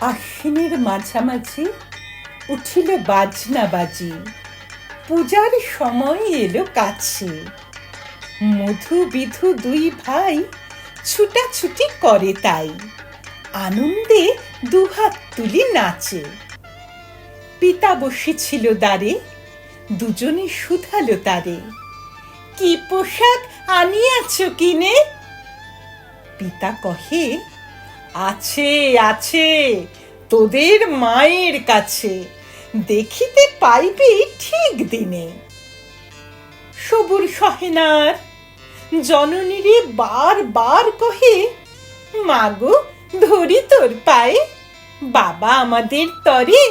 আশ্বিনের মাঝামাঝি উঠিল বাজনা বাজি। পূজার সময় এলো কাছে। মধু বিধু দুই ভাই ছুটাছুটি করে তাই। আনন্দে দুহাত তুলি নাচে। পিতা বসেছিল দ্বারে, দুজনে শুধালো তারে। কি পোশাক আনিয়াছ কিনে? পিতা কহে, আছে আছে, তোদের মায়ের কাছে। দেখিতে পাইবি ঠিক দিনে। সবুর সহেনার জননীরে বার বার কহে, মাগো, ধরি তোর পায়ে। বাবা আমাদের তরে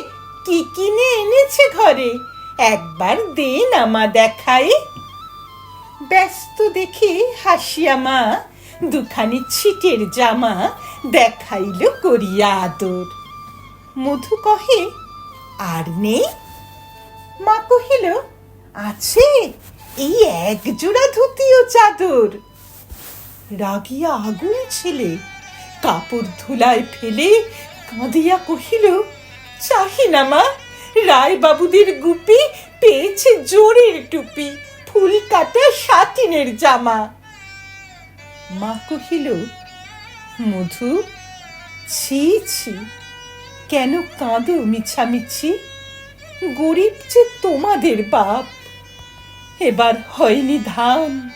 কি কিনে এনেছে ঘরে? একবার দে নামা দেখায়। ব্যস্ত দেখি হাসিয়া মা দুখানি ছিটের জামা দেখাইল করিয়া আদর। মধু কহে, আর নেই? মা কহিল, আছে, এই এক জোড়া ধুতি ও চাদর। রাগিয়া আগুন ছেলে কাপড় ধুলায় ফেলে কাঁদিয়া কহিল, চাহি না মা রায় বাবুদের গুপি পেয়েছে জোরের টুপি। ফুল কাটা সাটিনের জামা। মা কহিল, মধু, ছি ছি, কেন কাঁদো মিছামিছি? গরিব যে তোমাদের বাপ। এবার হয়নি ধান,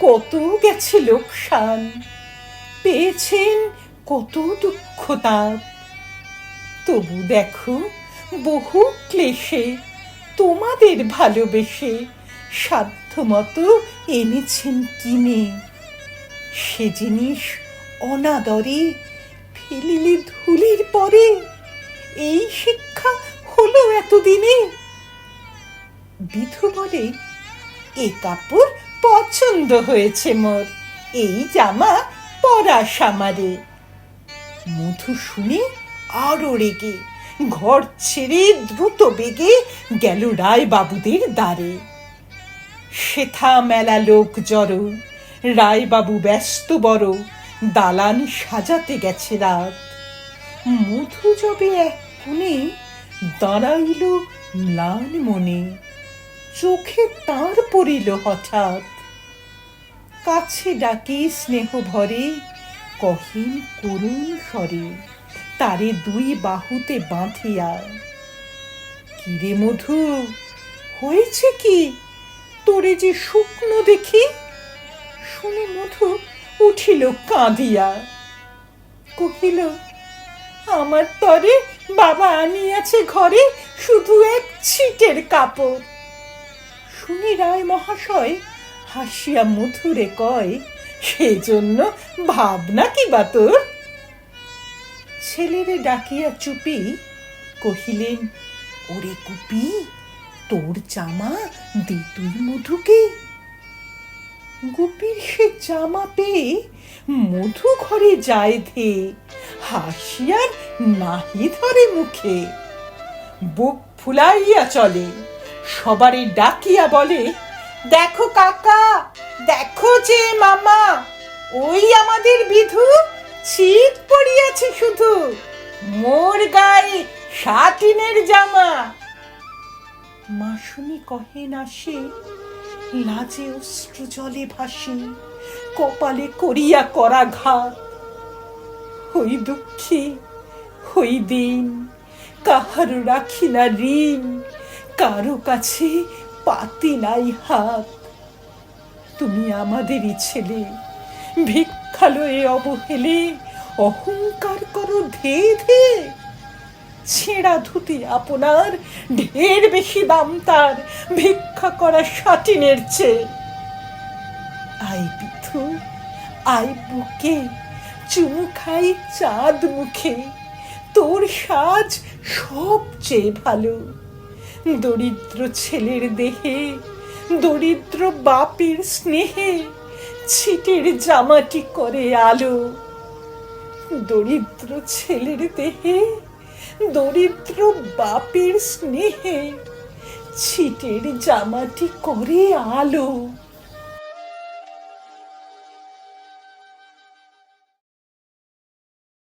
কত গেছে লোকসান। পেয়েছেন কত দুঃখ তাপ। তবু দেখো, বহু ক্লেশে তোমাদের ভালোবেসে সাধ্যমতো এনেছেন কিনে। সে জিনিস অনাদরে ফেলিলে ধুলির পরে। এই শিক্ষা হলো এতদিনে। বিধু বলে, এ কাপড় পছন্দ হয়েছে মোর, এই জামা পরা সামারে মধু শুনে আরও রেগে, ঘর ছেড়ে দ্রুত বেগে গেল রায় বাবুদের দ্বারে। শেথা মেলা লোক জড়ো। রায়বাবু ব্যস্ত বড়, দালান সাজাতে গেছে রাত। মধু যবে এক কোণে দাঁড়াইল ম্লান মনে, চোখে তার পড়িল হঠাৎ। কাছে ডাকি স্নেহ ভরে, কহিন করুণ স্বরে, তারে দুই বাহুতে বাঁধিয়া, কিরে মধু, হয়েছে কি? তোরে যে শুকনো দেখি, শুনে মধু উঠিল কাঁদিয়া। কহিল, আমার তরে বাবা আনিয়াছে ঘরে শুধু এক ছিটের কাপড়। শুনি রায় মহাশয় হাসিয়া মধুরে কয়, সেজন্য ভাবনা কি বা তোর? ছেলেরে ডাকিয়া চুপি কহিলেন, ওরে কুপি তোর জামা দে তুই মধুকে। গুপির সে জামা পেয়ে মধু ঘরে যায় ধে, হাসিয়ার নাহি ধরে মুখে। বুক ফুলাইয়া চলে সবারই ডাকিয়া বলে, দেখো কাকা, দেখো যে মামা, ওই আমাদের বিধু ছিট পড়িয়াছে শুধু। মোর গায়ে সাটিনের জামা। মাসুনি কহে না সে? লাজে অশ্রু জলে ভাসে, কপালে করিয়া করা ঘাত। হই দুঃখী হই দিন, কাহার রাখি না ঋণ, কারও কাছে পাতি নাই হাত। তুমি আমাদেরই ছেলে, ভিক্ষালয়ে অবহেলে অহংকার করো ধে ধে। ছেঁড়া ধুতি আপনার, ঢের বেশি দাম তার, ভিক্ষা করা সাটিনের চেয়ে। আই পিথু আই বুকে, চুমু খাই চাঁদ মুখে, তোর সাজ সবচেয়ে ভালো। দরিদ্র ছেলের দেহে, দরিদ্র বাপের স্নেহে, ছিটের জামাটি করে আলো। দরিদ্র ছেলের দেহে দরিদ্র বাপের স্নেহে ছিটের জামাটি করে আলো।